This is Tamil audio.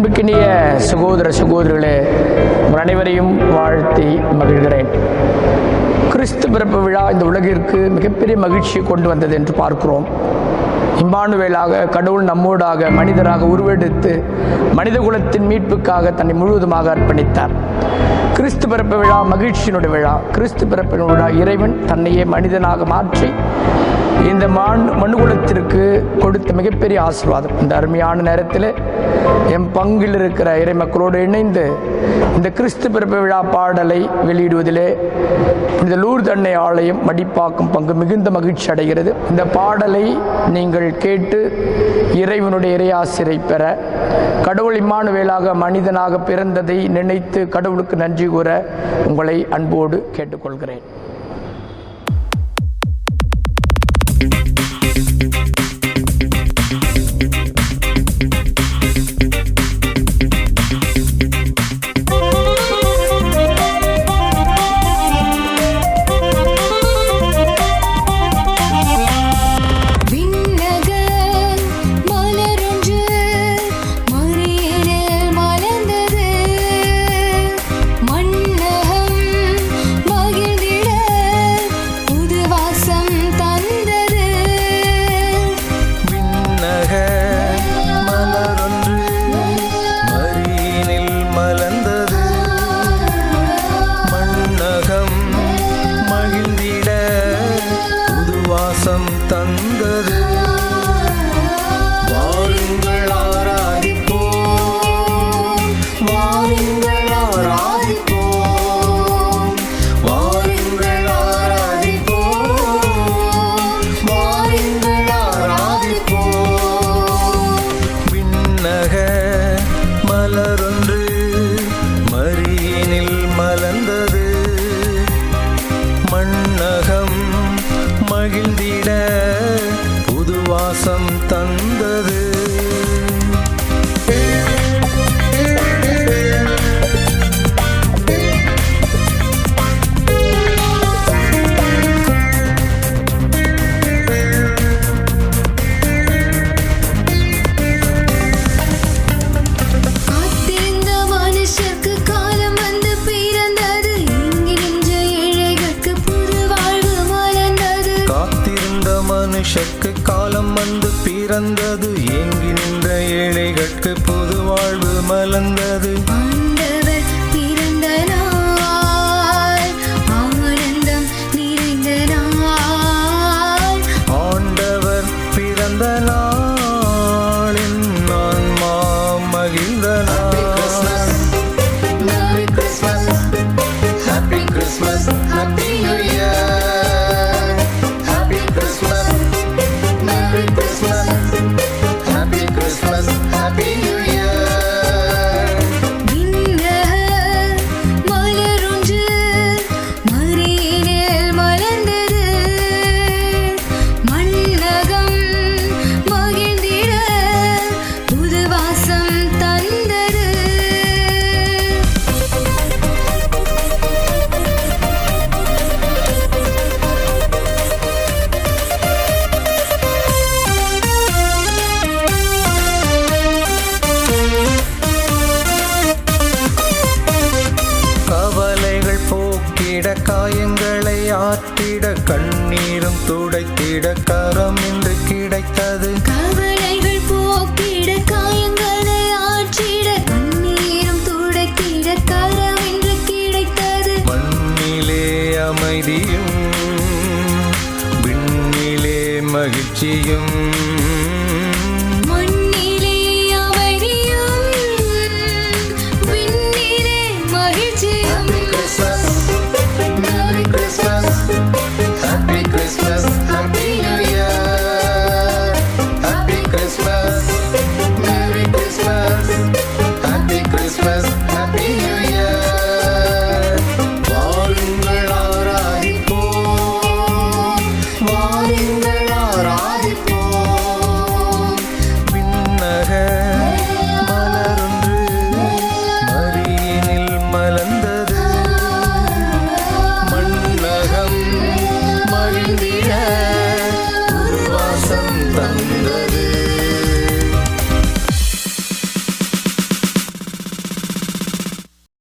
அன்புக்கினிய சகோதர சகோதரிகளே அனைவரையும் வாழ்த்தி மகிழ்கிறேன். கிறிஸ்து பிறப்பு விழா இந்த உலகிற்கு மிகப்பெரிய மகிழ்ச்சியை கொண்டு வந்தது என்று பார்க்கிறோம். இம்மானுவேலாக கடவுள் நம்மோடாக மனிதராக உருவெடுத்து மனித குலத்தின் மீட்புக்காக தன்னை முழுவதுமாக அர்ப்பணித்தார். கிறிஸ்து பிறப்பு விழா மகிழ்ச்சியினுடைய விழா. கிறிஸ்து பிறப்பின் விழா இறைவன் தன்னையே மனிதனாக மாற்றி இந்த மண் மனுகுலத்திற்கு கொடுத்த மிகப்பெரிய ஆசீர்வாதம். இந்த அருமையான நேரத்தில் என் பங்கில் இருக்கிற இறை மக்களோடு இணைந்து இந்த கிறிஸ்து பிறப்பு விழா பாடலை வெளியிடுவதிலே இந்த லூர் தன்னை ஆலயம் மடிப்பாக்கும் பங்கு மிகுந்த மகிழ்ச்சி அடைகிறது. இந்த பாடலை நீங்கள் கேட்டு இறைவனுடைய இறையாசிரை பெற கடவுள் இம்மானுவேலாக மனிதனாக பிறந்ததை நினைத்து கடவுளுக்கு நன்றி கூற உங்களை அன்போடு கேட்டுக்கொள்கிறேன். புதுவாசம் தந்தது sometimes மனுஷக்கு காலம் வந்து பிறந்தது. ஏங்கி நின்ற ஏழைகட்கு புது வாழ்வு மலர்ந்தது. பிறந்த நாளின் ஆன்மா மகிழ்ந்த நாள். ஆற்றிட கண்ணீரும் துடைத்திட கரம் இன்று கிடைத்தது. கவலைகள் போக்கிட காயங்களை ஆற்றிட கண்ணீரும் துடைத்திட கரம் என்று கிடைத்தது. மண்ணிலே அமைதியும் விண்ணிலே மகிழ்ச்சியும்